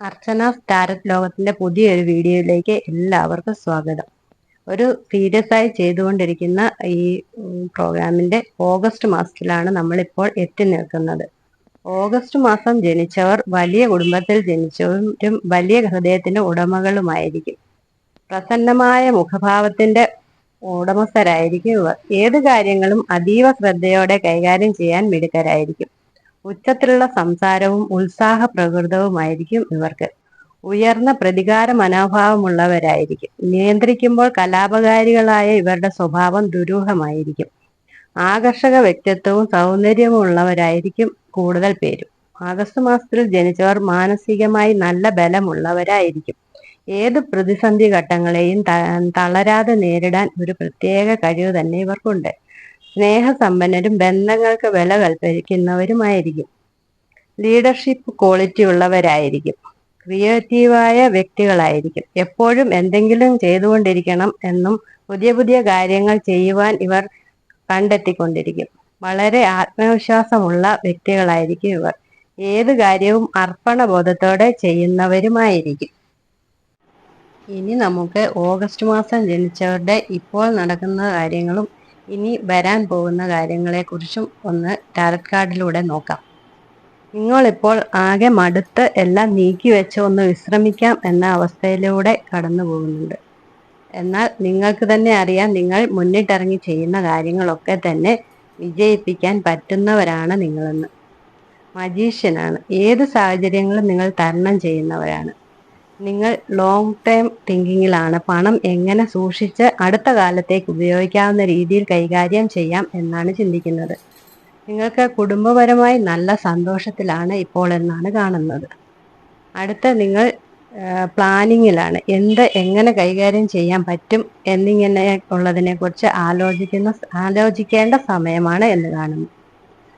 അർച്ചന tarot ലോകത്തിന്റെ പുതിയൊരു വീഡിയോയിലേക്ക് എല്ലാവർക്കും സ്വാഗതം. ഒരു സീരിയസ് ആയി ചെയ്തുകൊണ്ടിരിക്കുന്ന ഈ പ്രോഗ്രാമിന്റെ ഓഗസ്റ്റ് മാസത്തിലാണ് നമ്മളിപ്പോൾ എത്തി നിൽക്കുന്നത്. ഓഗസ്റ്റ് മാസം ജനിച്ചവർ വലിയ കുടുംബത്തിൽ ജനിച്ചവരും വലിയ ഹൃദയത്തിന്റെ ഉടമകളുമായിരിക്കും. പ്രസന്നമായ മുഖഭാവത്തിന്റെ ഉടമസ്ഥരായിരിക്കും ഇവർ. ഏത് കാര്യങ്ങളും അതീവ ശ്രദ്ധയോടെ കൈകാര്യം ചെയ്യാൻ മിടുക്കരായിരിക്കും. ഉച്ചത്തിലുള്ള സംസാരവും ഉത്സാഹ പ്രകൃതവുമായിരിക്കും ഇവർക്ക്. ഉയർന്ന പ്രതികാര മനോഭാവമുള്ളവരായിരിക്കും നിയന്ത്രിക്കുമ്പോൾ കലാപകാരികളായ ഇവരുടെ സ്വഭാവം ദുരൂഹമായിരിക്കും. ആകർഷക വ്യക്തിത്വവും സൗന്ദര്യവും ഉള്ളവരായിരിക്കും കൂടുതൽ പേരും. ആഗസ്റ്റ് മാസത്തിൽ ജനിച്ചവർ മാനസികമായി നല്ല ബലമുള്ളവരായിരിക്കും. ഏത് പ്രതിസന്ധി ഘട്ടങ്ങളെയും തളരാതെ നേരിടാൻ ഒരു പ്രത്യേക കഴിവ് തന്നെ ഇവർക്കുണ്ട്. സ്നേഹസമ്പന്നരും ബന്ധങ്ങൾക്ക് വില കൽപ്പിക്കുന്നവരുമായിരിക്കും ലീഡർഷിപ്പ് ക്വാളിറ്റി ഉള്ളവരായിരിക്കും. ക്രിയേറ്റീവായ വ്യക്തികളായിരിക്കും. എപ്പോഴും എന്തെങ്കിലും ചെയ്തുകൊണ്ടിരിക്കണം എന്നും പുതിയ പുതിയ കാര്യങ്ങൾ ചെയ്യുവാൻ ഇവർ കണ്ടെത്തിക്കൊണ്ടിരിക്കും. വളരെ ആത്മവിശ്വാസമുള്ള വ്യക്തികളായിരിക്കും ഇവർ. ഏത് കാര്യവും അർപ്പണബോധത്തോടെ ചെയ്യുന്നവരുമായിരിക്കും. ഇനി നമുക്ക് ഓഗസ്റ്റ് മാസം ജനിച്ചവരുടെ ഇപ്പോൾ നടക്കുന്ന കാര്യങ്ങളും ഇനി വരാൻ പോകുന്ന കാര്യങ്ങളെക്കുറിച്ചും ഒന്ന് ടാരറ്റ് കാർഡിലൂടെ നോക്കാം. നിങ്ങളിപ്പോൾ ആകെ മടുത്ത് എല്ലാം നീക്കി വെച്ച് ഒന്ന് വിശ്രമിക്കാം എന്ന അവസ്ഥയിലൂടെ കടന്നു പോകുന്നുണ്ട്. എന്നാൽ നിങ്ങൾക്ക് തന്നെ അറിയാം നിങ്ങൾ മുന്നിട്ടിറങ്ങി ചെയ്യുന്ന കാര്യങ്ങളൊക്കെ തന്നെ വിജയിപ്പിക്കാൻ പറ്റുന്നവരാണ് നിങ്ങളെന്ന്. മജീഷ്യനാണ്. ഏത് സാഹചര്യങ്ങളും നിങ്ങൾ തരണം ചെയ്യുന്നവരാണ്. നിങ്ങൾ ലോങ് ടേം തിങ്കിങ്ങിലാണ് പണം എങ്ങനെ സൂക്ഷിച്ച് അടുത്ത കാലത്തേക്ക് ഉപയോഗിക്കാവുന്ന രീതിയിൽ കൈകാര്യം ചെയ്യാം എന്നാണ് ചിന്തിക്കുന്നത്. നിങ്ങൾക്ക് കുടുംബപരമായി നല്ല സന്തോഷത്തിലാണ് ഇപ്പോൾ എന്നാണ് കാണുന്നത്. അടുത്ത നിങ്ങൾ പ്ലാനിങ്ങിലാണ് എന്ത് എങ്ങനെ കൈകാര്യം ചെയ്യാൻ പറ്റും എന്നിങ്ങനെ ഉള്ളതിനെക്കുറിച്ച് ആലോചിക്കുന്ന ആലോചിക്കേണ്ട സമയമാണ് എന്ന് കാണുന്നു.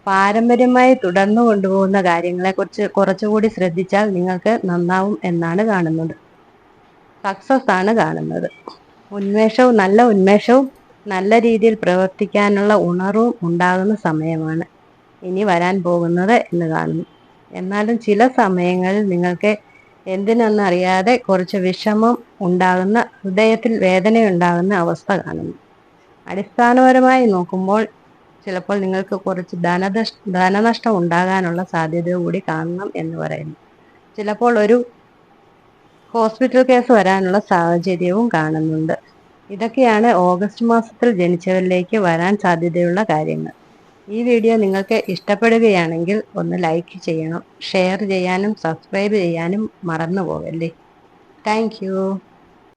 പാരമ്പര്യമായി തുടർന്നു കൊണ്ടുപോകുന്ന കാര്യങ്ങളെക്കുറിച്ച് കുറച്ചുകൂടി ശ്രദ്ധിച്ചാൽ നിങ്ങൾക്ക് നന്നാവും എന്നാണ് കാണുന്നത്. സക്സസ് ആണ് കാണുന്നത്. ഉന്മേഷവും നല്ല ഉന്മേഷവും നല്ല രീതിയിൽ പ്രവർത്തിക്കാനുള്ള ഉണർവും ഉണ്ടാകുന്ന സമയമാണ് ഇനി വരാൻ പോകുന്നത് എന്ന് കാണുന്നു. എന്നാലും ചില സമയങ്ങളിൽ നിങ്ങൾക്ക് എന്തിനെന്നറിയാതെ കുറച്ച് വിഷമം ഉണ്ടാകുന്ന ഹൃദയത്തിൽ വേദനയുണ്ടാകുന്ന അവസ്ഥ കാണുന്നു. അടിസ്ഥാനപരമായി നോക്കുമ്പോൾ ചിലപ്പോൾ നിങ്ങൾക്ക് കുറച്ച് ധന ധനനഷ്ടം ഉണ്ടാകാനുള്ള സാധ്യത കൂടി കാണണം എന്ന് പറയുന്നു. ചിലപ്പോൾ ഒരു ഹോസ്പിറ്റൽ കേസ് വരാനുള്ള സാഹചര്യവും കാണുന്നുണ്ട്. ഇതൊക്കെയാണ് ഓഗസ്റ്റ് മാസത്തിൽ ജനിച്ചവരിലേക്ക് വരാൻ സാധ്യതയുള്ള കാര്യങ്ങൾ. ഈ വീഡിയോ നിങ്ങൾക്ക് ഇഷ്ടപ്പെടുകയാണെങ്കിൽ ഒന്ന് ലൈക്ക് ചെയ്യണം ഷെയർ ചെയ്യാനും സബ്സ്ക്രൈബ് ചെയ്യാനും മറന്നു പോകല്ലേ താങ്ക്